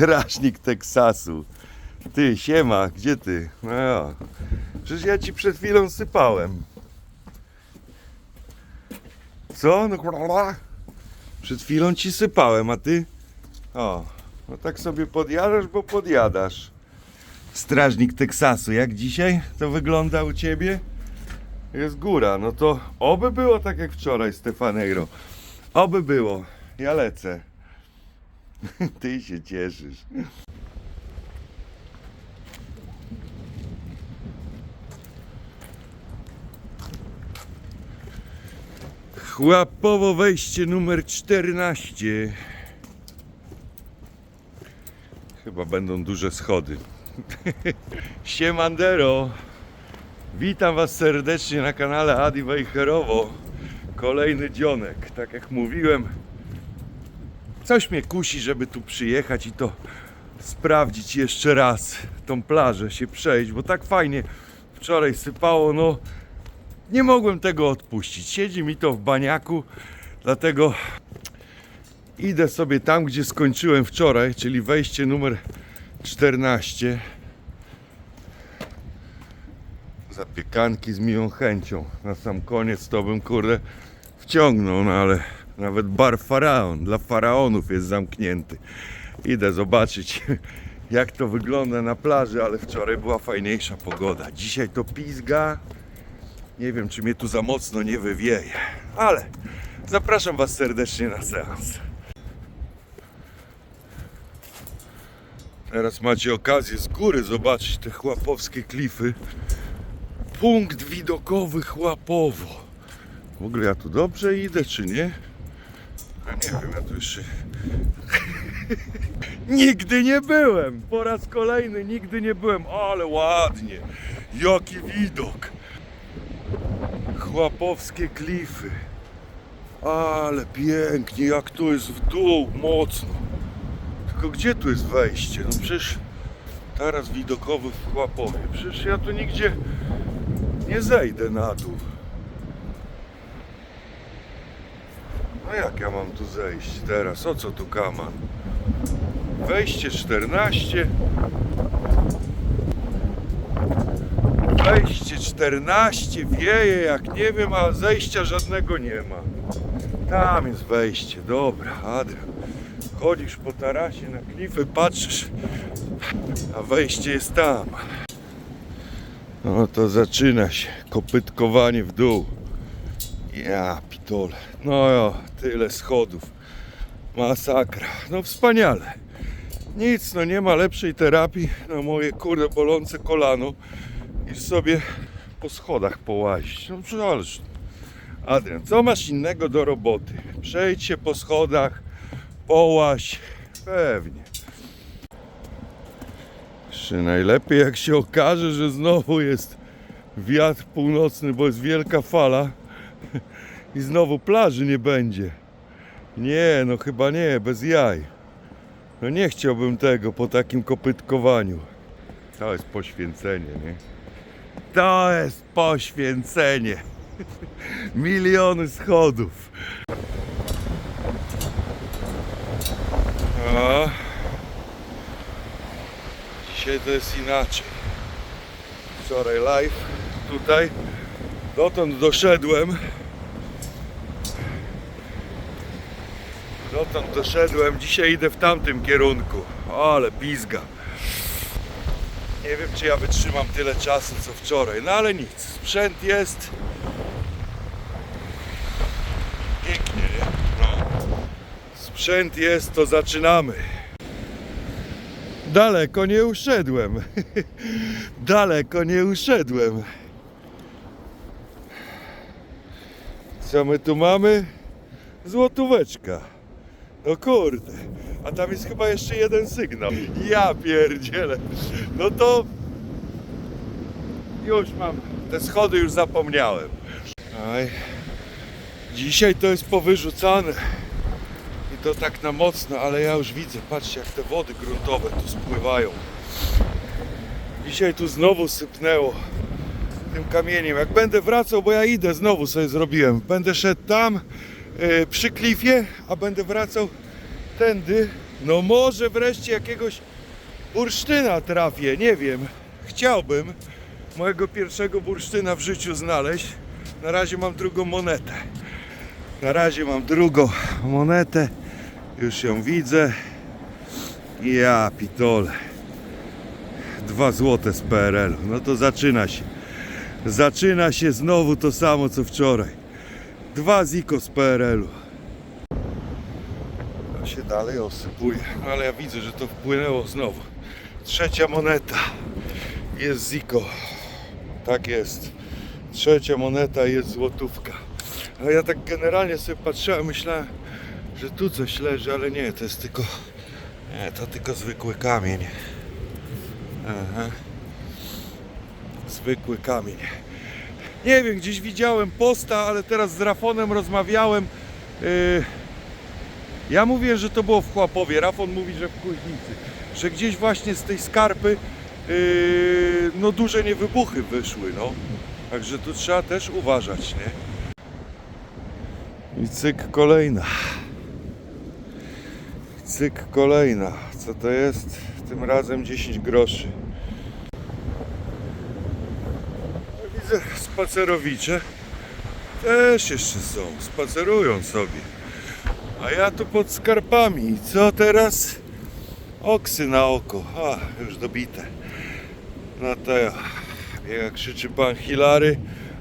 Strażnik Teksasu. Ty, siema, gdzie ty? No ja. Przecież ja ci przed chwilą sypałem. Co? No. Przed chwilą ci sypałem, a ty? O, no tak sobie podjadasz, bo podjadasz. Strażnik Teksasu, jak dzisiaj to wygląda u ciebie? Jest góra, no to oby było tak jak wczoraj, Stefaneiro. Oby było. Ja lecę. Ty się cieszysz. Chłapowo wejście numer 14. Chyba będą duże schody. Siemandero. Witam Was serdecznie na kanale Adi Wejherowo. Kolejny dzionek. Tak jak mówiłem, coś mnie kusi, żeby tu przyjechać i to sprawdzić jeszcze raz tą plażę, się przejść, bo tak fajnie wczoraj sypało, no nie mogłem tego odpuścić. Siedzi mi to w baniaku, dlatego idę sobie tam, gdzie skończyłem wczoraj, czyli wejście numer 14. Zapiekanki z miłą chęcią. Na sam koniec to bym kurde wciągnął, no ale nawet bar faraon dla faraonów jest zamknięty. Idę zobaczyć jak to wygląda na plaży, ale wczoraj była fajniejsza pogoda. Dzisiaj to pizga. Nie wiem, czy mnie tu za mocno nie wywieje, ale zapraszam Was serdecznie na seans. Teraz macie okazję z góry zobaczyć te chłapowskie klify. Punkt widokowy Chłapowo. W ogóle ja tu dobrze idę, czy nie? Nie wiem, ja tu jeszcze... nigdy nie byłem! Po raz kolejny nigdy nie byłem, ale ładnie! Jaki widok! Chłapowskie klify. Ale pięknie, jak tu jest w dół, mocno. Tylko gdzie tu jest wejście? No przecież taras widokowy w Chłapowie. Przecież ja tu nigdzie nie zejdę na dół. No jak ja mam tu zejść teraz? O co tu kaman? Wejście 14. Wejście 14, wieje jak nie wiem, a zejścia żadnego nie ma. Tam jest wejście, dobra, Adrian. Chodzisz po tarasie na klify, patrzysz, a wejście jest tam. No to zaczyna się kopytkowanie w dół. Ja pitole. No jo, tyle schodów. Masakra. No wspaniale. Nic, no nie ma lepszej terapii na moje kurde bolące kolano niż sobie po schodach połazić. No przecież, Adrian, co masz innego do roboty? Przejdź się po schodach, połaź. Pewnie. Jeszcze najlepiej jak się okaże, że znowu jest wiatr północny, bo jest wielka fala i znowu plaży nie będzie. Nie, no chyba nie, bez jaj. No nie chciałbym tego po takim kopytkowaniu. To jest poświęcenie, nie? To jest poświęcenie. Miliony schodów. A. Dzisiaj to jest inaczej. Wczoraj live tutaj. Dotąd doszedłem. Dotąd doszedłem. Dzisiaj idę w tamtym kierunku. Ale pizga. Nie wiem, czy ja wytrzymam tyle czasu co wczoraj, no ale nic. Sprzęt jest. Pięknie, nie? No. Sprzęt jest, to zaczynamy. Daleko nie uszedłem. Daleko nie uszedłem. Co my tu mamy? Złotóweczka. No kurde. A tam jest chyba jeszcze jeden sygnał. Ja pierdzielę. No to już mam. Te schody już zapomniałem. Aj. Dzisiaj to jest powyrzucane. I to tak na mocno, ale ja już widzę. Patrzcie jak te wody gruntowe tu spływają. Dzisiaj tu znowu sypnęło tym kamieniem. Jak będę wracał, bo ja idę, znowu sobie zrobiłem. Będę szedł tam e, przy klifie, a będę wracał tędy No może wreszcie jakiegoś bursztyna trafię, nie wiem. Chciałbym mojego pierwszego bursztyna w życiu znaleźć. Na razie mam drugą monetę. Na razie mam drugą monetę. Już ją widzę. Ja pitole. Dwa złote z PRL. No to zaczyna się. Zaczyna się znowu to samo co wczoraj. Dwa ziko z PRL-u. To się dalej osypuje. Ale ja widzę, że to wpłynęło znowu. Trzecia moneta. Jest ziko. Tak jest. Trzecia moneta jest złotówka. A ja tak generalnie sobie patrzyłem, myślałem, że tu coś leży, ale nie, to jest tylko. Nie, to tylko zwykły kamień. Aha. Zwykły kamień. Nie wiem, gdzieś widziałem posta, ale teraz z Rafonem rozmawiałem. Yy, ja mówię, że to było w Chłapowie, Rafon mówi, że w Kuźnicy. Że gdzieś właśnie z tej skarpy yy, no duże niewybuchy wyszły, no. Także tu trzeba też uważać, nie? I cyk kolejna. Cyk kolejna. Co to jest? Tym razem 10 groszy. Widzę spacerowicze. Też jeszcze są. Spacerują sobie. A ja tu pod skarpami. Co teraz? Oksy na oko. A, już dobite. No to ja. Jak krzyczy pan Hilary,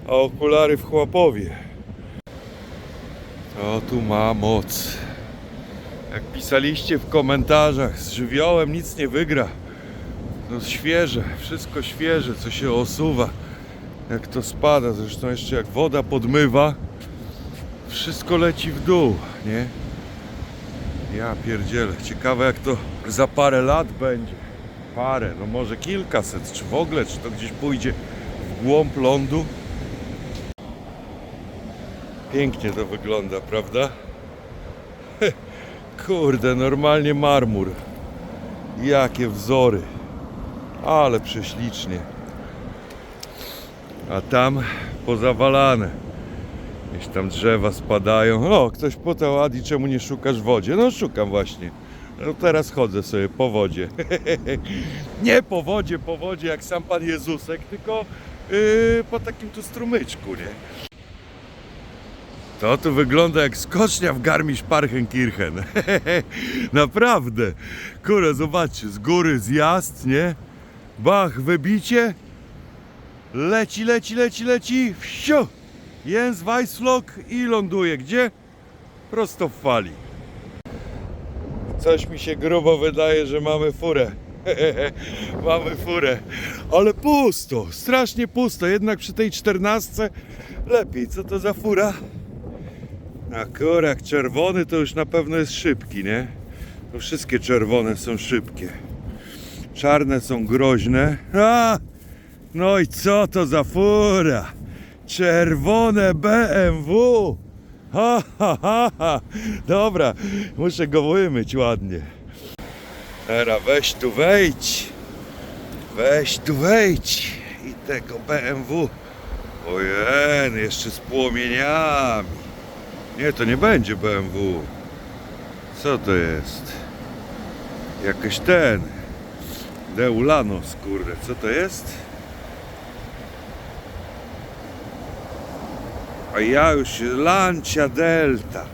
a okulary w Chłapowie. To tu ma moc. Jak pisaliście w komentarzach, z żywiołem nic nie wygra. No świeże, wszystko świeże, co się osuwa. Jak to spada, zresztą jeszcze jak woda podmywa, wszystko leci w dół, nie? Ja pierdzielę, ciekawe jak to za parę lat będzie. Parę, no może kilkaset, czy w ogóle, czy to gdzieś pójdzie w głąb lądu. Pięknie to wygląda, prawda? Kurde, normalnie marmur. Jakie wzory. Ale prześlicznie. A tam pozawalane. Jakieś tam drzewa spadają. O, ktoś pytał, Adi, czemu nie szukasz wodzie? No szukam właśnie. No teraz chodzę sobie po wodzie. nie po wodzie, po wodzie jak sam Pan Jezusek, tylko yy, po takim tu strumyczku, nie? To tu wygląda jak skocznia w Garmisch-Partenkirchen. Naprawdę. Kurę, zobaczcie, z góry zjazd, nie? Bach, wybicie. Leci, leci, leci, leci. Wsiu! Jens Weissflok i ląduje. Gdzie? Prosto w fali. Coś mi się grubo wydaje, że mamy furę. mamy furę. Ale pusto, strasznie pusto. Jednak przy tej czternastce lepiej. Co to za fura? Akurat czerwony to już na pewno jest szybki, nie? To wszystkie czerwone są szybkie. Czarne są groźne. A! No i co to za fura? Czerwone BMW! Ha, ha, ha, ha. Dobra, muszę go wymyć ładnie. Teraz weź tu wejdź. Weź tu wejdź. I tego BMW. Ojen, jeszcze z płomieniami. Nie, to nie będzie BMW. Co to jest? Jakiś ten. Deulanos, kurde. Co to jest? Ja już. Lancia Delta.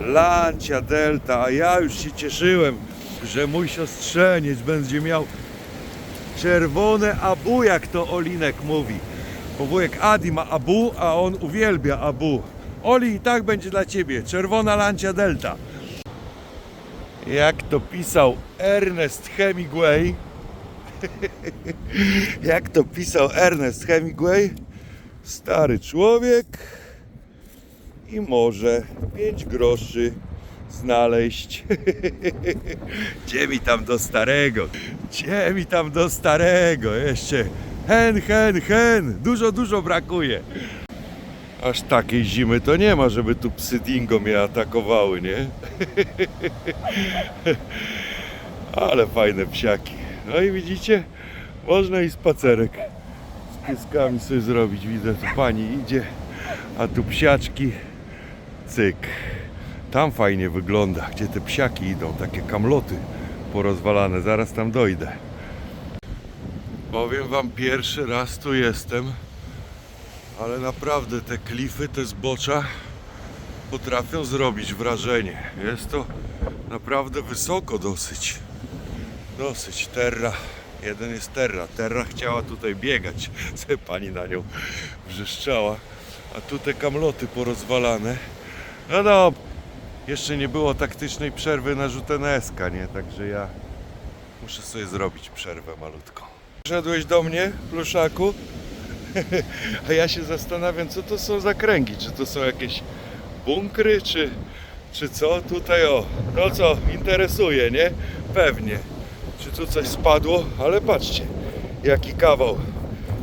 Lancia Delta. A ja już się cieszyłem, że mój siostrzeniec będzie miał czerwone abu, jak to Olinek mówi. Bo wujek Adi ma abu, a on uwielbia abu. Oli, i tak będzie dla ciebie. Czerwona Lancia Delta. Jak to pisał Ernest Hemingway. Jak to pisał Ernest Hemingway. Stary człowiek i może 5 groszy znaleźć. Gdzie mi tam do starego? Gdzie mi tam do starego? Jeszcze hen, hen, hen. Dużo, dużo brakuje. Aż takiej zimy to nie ma, żeby tu psy dingo mnie atakowały, nie? Ale fajne psiaki. No i widzicie, można i spacerek z pieskami sobie zrobić. Widzę, tu pani idzie, a tu psiaczki. Cyk. Tam fajnie wygląda, gdzie te psiaki idą, takie kamloty porozwalane. Zaraz tam dojdę. Powiem wam, pierwszy raz tu jestem, ale naprawdę te klify, te zbocza potrafią zrobić wrażenie. Jest to naprawdę wysoko dosyć. Dosyć. Terra. Jeden jest Terra. Terra chciała tutaj biegać. Se pani na nią wrzeszczała. A tu te kamloty porozwalane. No no, jeszcze nie było taktycznej przerwy na rzutę na SK, nie? Także ja muszę sobie zrobić przerwę malutką. Wszedłeś do mnie, pluszaku? A ja się zastanawiam, co to są za kręgi. Czy to są jakieś bunkry, czy, czy co? Tutaj o, no co, interesuje, nie? Pewnie. Czy tu coś spadło? Ale patrzcie, jaki kawał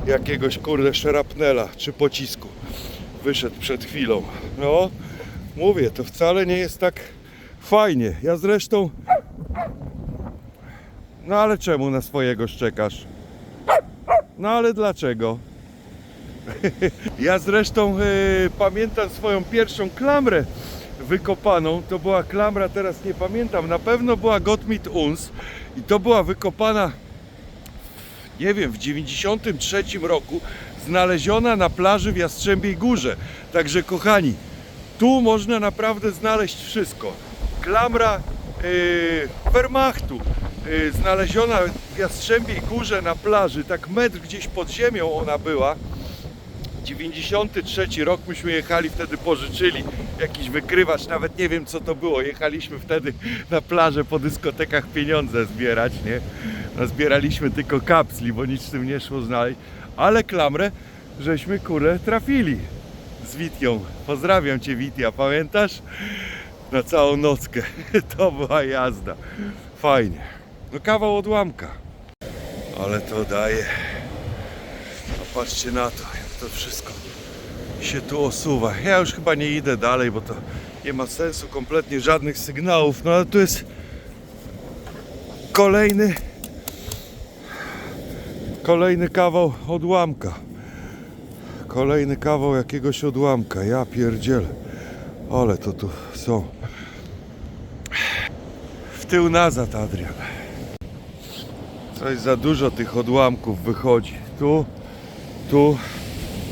jakiegoś kurde szrapnela czy pocisku wyszedł przed chwilą. No, mówię, to wcale nie jest tak fajnie. Ja zresztą. No ale czemu na swojego szczekasz? No ale dlaczego? Ja zresztą e, pamiętam swoją pierwszą klamrę wykopaną. To była klamra, teraz nie pamiętam. Na pewno była Gottmit Uns i to była wykopana, nie wiem, w 93 roku, znaleziona na plaży w Jastrzębiej Górze. Także kochani, tu można naprawdę znaleźć wszystko. Klamra yy, Wehrmachtu, yy, znaleziona w Jastrzębiej Górze na plaży, tak metr gdzieś pod ziemią ona była. 93 rok myśmy jechali, wtedy pożyczyli jakiś wykrywacz, nawet nie wiem co to było. Jechaliśmy wtedy na plażę po dyskotekach pieniądze zbierać, nie? No, zbieraliśmy tylko kapsli, bo nic z tym nie szło znaleźć, ale klamrę żeśmy kurę trafili z Witją. Pozdrawiam Cię Witia, pamiętasz? Na całą nockę. To była jazda. Fajnie. No kawał odłamka. Ale to daje. A patrzcie na to, jak to wszystko się tu osuwa. Ja już chyba nie idę dalej, bo to nie ma sensu kompletnie żadnych sygnałów. No ale tu jest kolejny kolejny kawał odłamka. Kolejny kawał jakiegoś odłamka. Ja pierdzielę. Ale to tu są. W tył nazad, Adrian. Coś za dużo tych odłamków wychodzi. Tu, tu,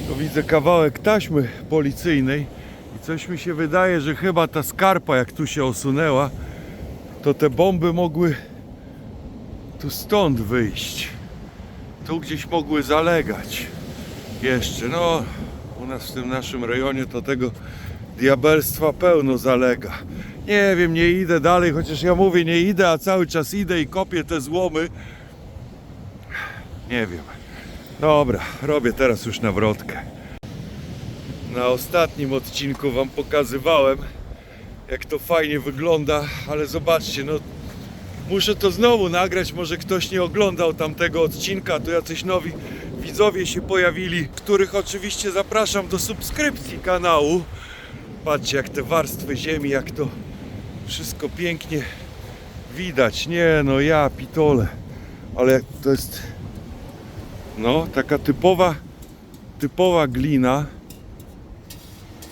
tu widzę kawałek taśmy policyjnej i coś mi się wydaje, że chyba ta skarpa jak tu się osunęła, to te bomby mogły tu stąd wyjść. Tu gdzieś mogły zalegać. Jeszcze, no, u nas w tym naszym rejonie to tego diabelstwa pełno zalega. Nie wiem, nie idę dalej, chociaż ja mówię nie idę, a cały czas idę i kopię te złomy. Nie wiem. Dobra, robię teraz już nawrotkę. Na ostatnim odcinku Wam pokazywałem, jak to fajnie wygląda, ale zobaczcie, no muszę to znowu nagrać, może ktoś nie oglądał tamtego odcinka, tu jacyś nowi widzowie się pojawili, których oczywiście zapraszam do subskrypcji kanału. Patrzcie jak te warstwy ziemi, jak to wszystko pięknie widać. Nie no, ja pitole, ale to jest no, taka typowa, typowa glina.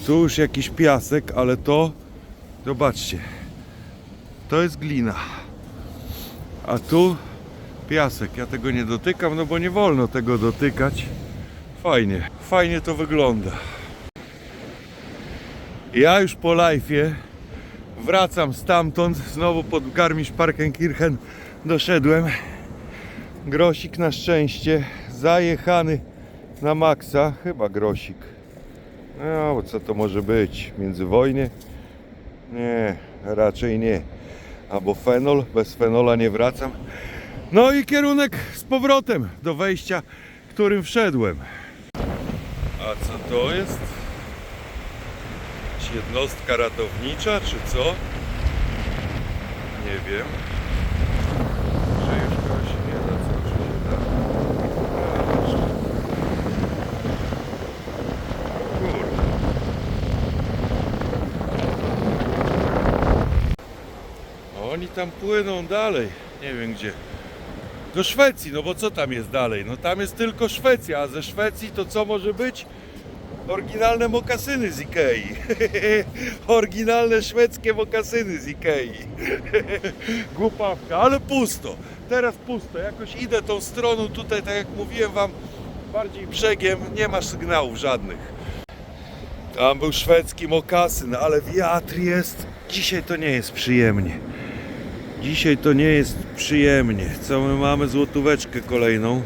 Tu już jakiś piasek, ale to, zobaczcie, to jest glina. A tu piasek. Ja tego nie dotykam, no bo nie wolno tego dotykać. Fajnie, fajnie to wygląda. Ja już po live'ie wracam stamtąd, znowu pod Garmisch-Partenkirchen doszedłem. Grosik na szczęście zajechany na maksa, chyba grosik. No, bo co to może być? Międzywojnie? Nie, raczej nie. Albo fenol, bez fenola nie wracam. No i kierunek z powrotem do wejścia, którym wszedłem. A co to jest? Jednostka ratownicza, czy co? Nie wiem. Że już kogoś nie da, co czy się da. Kurde. Oni tam płyną dalej. Nie wiem gdzie. Do Szwecji, no bo co tam jest dalej? No tam jest tylko Szwecja, a ze Szwecji to co może być? Oryginalne mokasyny z Ikei. Oryginalne szwedzkie mokasyny z Ikei. Głupawka, ale pusto. Teraz pusto. Jakoś idę tą stroną tutaj, tak jak mówiłem wam, bardziej brzegiem. Nie ma sygnałów żadnych. Tam był szwedzki mokasyn, ale wiatr jest. Dzisiaj to nie jest przyjemnie. Dzisiaj to nie jest przyjemnie. Co my mamy? Złotóweczkę kolejną.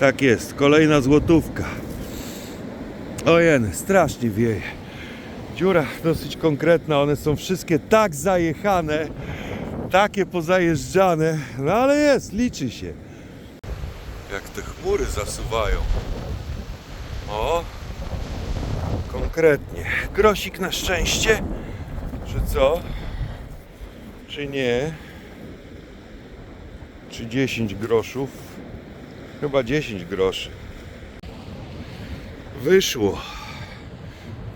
Tak jest, kolejna złotówka. Ojej, strasznie wieje. Dziura dosyć konkretna, one są wszystkie tak zajechane, takie pozajeżdżane, no ale jest, liczy się. Jak te chmury zasuwają. O, konkretnie. Grosik na szczęście, czy co? Czy nie? Czy 10 groszów? Chyba 10 groszy. Wyszło.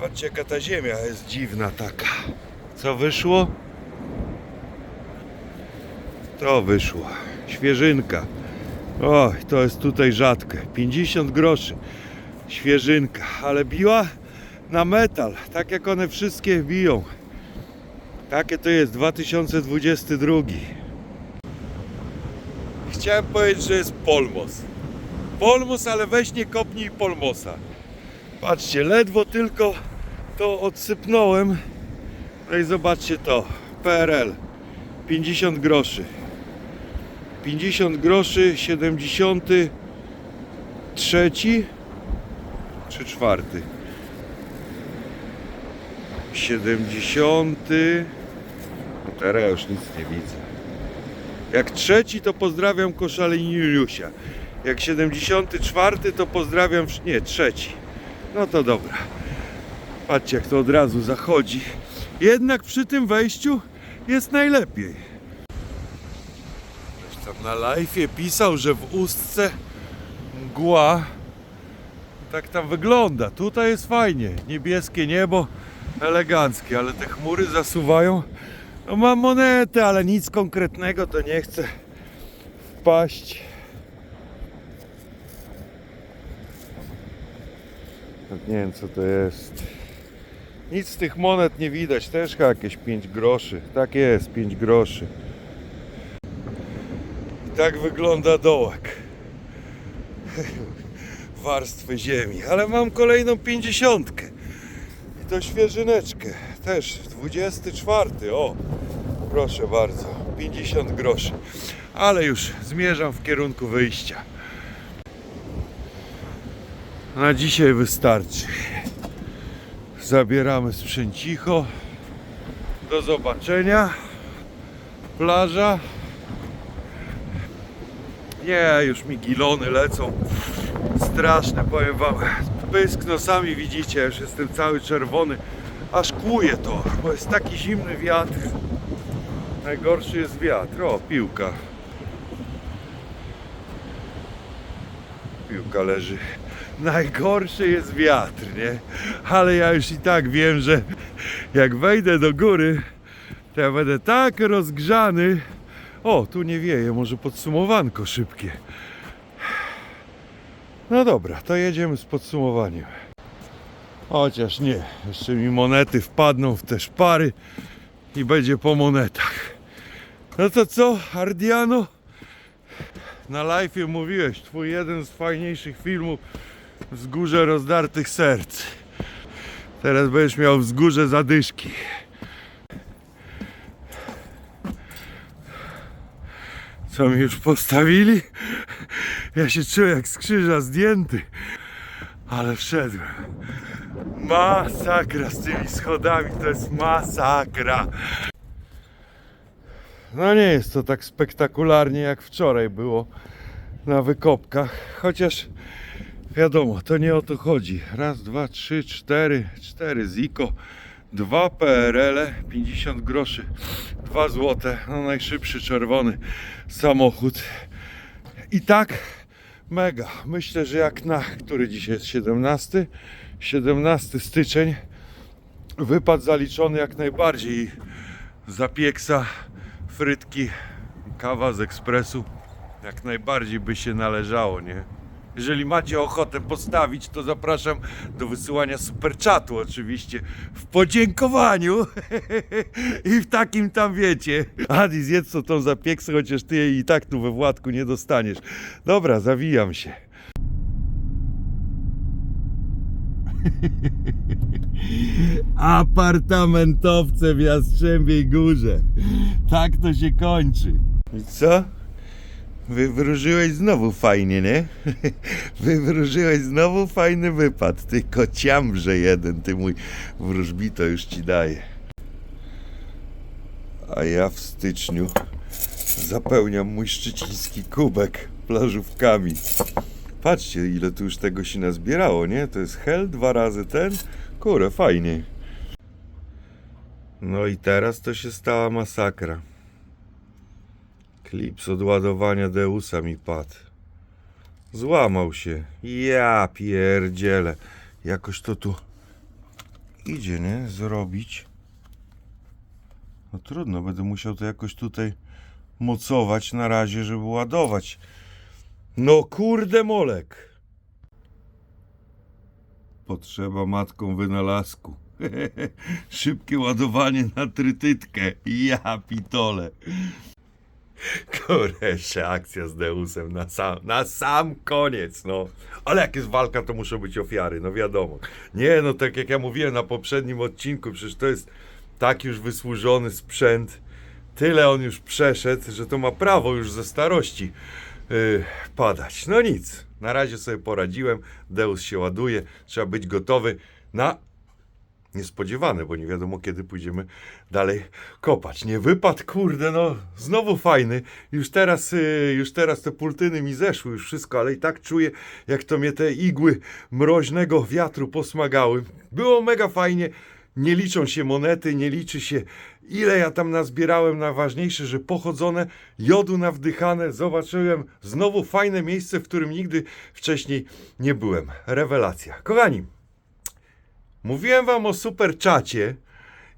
Patrzcie jaka ta ziemia jest dziwna taka. Co wyszło? To wyszło. Świeżynka. Oj, to jest tutaj rzadkie. 50 groszy. Świeżynka, ale biła na metal, tak jak one wszystkie biją. Takie to jest 2022. Chciałem powiedzieć, że jest polmos. Polmos, ale weź nie kopnij polmosa. Patrzcie, ledwo tylko to odsypnąłem. No i zobaczcie to. PRL 50 groszy. 50 groszy 73 czy czwarty? 70 no Teraz już nic nie widzę. Jak trzeci to pozdrawiam Koszalin Juliusia. Jak 74 to pozdrawiam, nie, trzeci. No to dobra. Patrzcie jak to od razu zachodzi. Jednak przy tym wejściu jest najlepiej. Ktoś tam na live'ie pisał, że w ustce mgła tak tam wygląda. Tutaj jest fajnie. Niebieskie niebo, eleganckie, ale te chmury zasuwają. No mam monetę, ale nic konkretnego to nie chcę wpaść. Nie wiem co to jest. Nic z tych monet nie widać, też jakieś 5 groszy. Tak jest, 5 groszy. I tak wygląda dołek. Warstwy ziemi. Ale mam kolejną 50. I to świeżyneczkę. Też 24. O, proszę bardzo. 50 groszy. Ale już zmierzam w kierunku wyjścia. Na dzisiaj wystarczy. Zabieramy sprzęcicho. Do zobaczenia. Plaża. Nie, już mi gilony lecą. Straszne, powiem wam. Pysk nosami widzicie, już jestem cały czerwony. Aż kłuje to, bo jest taki zimny wiatr. Najgorszy jest wiatr. O, piłka. Piłka leży. Najgorszy jest wiatr, nie? Ale ja już i tak wiem, że jak wejdę do góry, to ja będę tak rozgrzany. O, tu nie wieje, może podsumowanko szybkie. No dobra, to jedziemy z podsumowaniem. Chociaż nie, jeszcze mi monety wpadną w te szpary i będzie po monetach. No to co, Ardiano? Na live mówiłeś, twój jeden z fajniejszych filmów Wzgórze rozdartych serc. Teraz będziesz miał wzgórze zadyszki. Co mi już postawili? Ja się czuję jak z krzyża zdjęty. Ale wszedłem. Masakra z tymi schodami, to jest masakra. No nie jest to tak spektakularnie jak wczoraj było na wykopkach, chociaż wiadomo, to nie o to chodzi. Raz, dwa, trzy, cztery, cztery Ziko, dwa PRL, 50 groszy, dwa złote, no najszybszy czerwony samochód. I tak mega. Myślę, że jak na, który dzisiaj jest 17? 17 styczeń, wypad zaliczony jak najbardziej. Zapieksa, frytki, kawa z ekspresu, jak najbardziej by się należało, nie? Jeżeli macie ochotę postawić, to zapraszam do wysyłania superchatu oczywiście w podziękowaniu i w takim tam wiecie. Adi, zjedz co tą zapieksę, chociaż ty jej i tak tu we Władku nie dostaniesz. Dobra, zawijam się. Apartamentowce w Jastrzębiej Górze. Tak to się kończy. I co? Wywróżyłeś znowu fajnie, nie? Wywróżyłeś znowu fajny wypad. Ty kociambrze jeden, ty mój wróżbito już ci daje. A ja w styczniu zapełniam mój szczyciński kubek plażówkami. Patrzcie, ile tu już tego się nazbierało, nie? To jest hel, dwa razy ten. Kurę, fajnie. No i teraz to się stała masakra. Klips od ładowania Deusa mi padł. Złamał się. Ja pierdzielę. Jakoś to tu idzie, nie? Zrobić. No trudno, będę musiał to jakoś tutaj mocować na razie, żeby ładować. No kurde molek. Potrzeba matką wynalazku. Szybkie ładowanie na trytytkę. Ja pitole. Kurde, akcja z Deusem na sam, na sam koniec, no. Ale jak jest walka, to muszą być ofiary, no wiadomo. Nie, no tak jak ja mówiłem na poprzednim odcinku, przecież to jest tak już wysłużony sprzęt. Tyle on już przeszedł, że to ma prawo już ze starości yy, padać. No nic, na razie sobie poradziłem. Deus się ładuje, trzeba być gotowy na niespodziewane, bo nie wiadomo kiedy pójdziemy dalej kopać. Nie wypad, kurde, no znowu fajny. Już teraz, y, już teraz te pultyny mi zeszły, już wszystko, ale i tak czuję, jak to mnie te igły mroźnego wiatru posmagały. Było mega fajnie. Nie liczą się monety, nie liczy się ile ja tam nazbierałem. Najważniejsze, że pochodzone, jodu nawdychane. Zobaczyłem znowu fajne miejsce, w którym nigdy wcześniej nie byłem. Rewelacja. Kochani, Mówiłem wam o super czacie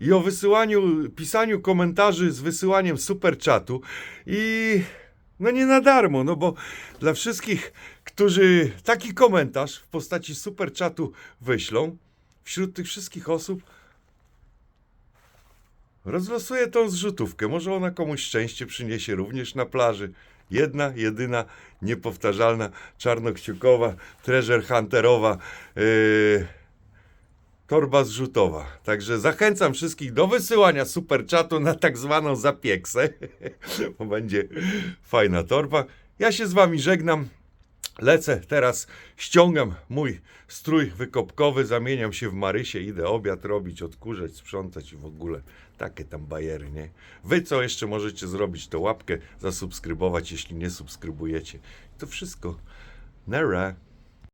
i o wysyłaniu, pisaniu komentarzy z wysyłaniem super czatu i no nie na darmo, no bo dla wszystkich, którzy taki komentarz w postaci super czatu wyślą, wśród tych wszystkich osób rozlosuję tą zrzutówkę. Może ona komuś szczęście przyniesie również na plaży. Jedna, jedyna, niepowtarzalna, czarnokciukowa, treasure hunterowa, yy, torba zrzutowa. Także zachęcam wszystkich do wysyłania super czatu na tak zwaną zapieksę, bo będzie fajna torba. Ja się z wami żegnam. Lecę teraz, ściągam mój strój wykopkowy, zamieniam się w Marysie, idę obiad robić, odkurzać, sprzątać i w ogóle takie tam bajery, nie? Wy co jeszcze możecie zrobić, to łapkę zasubskrybować, jeśli nie subskrybujecie. To wszystko. Nara.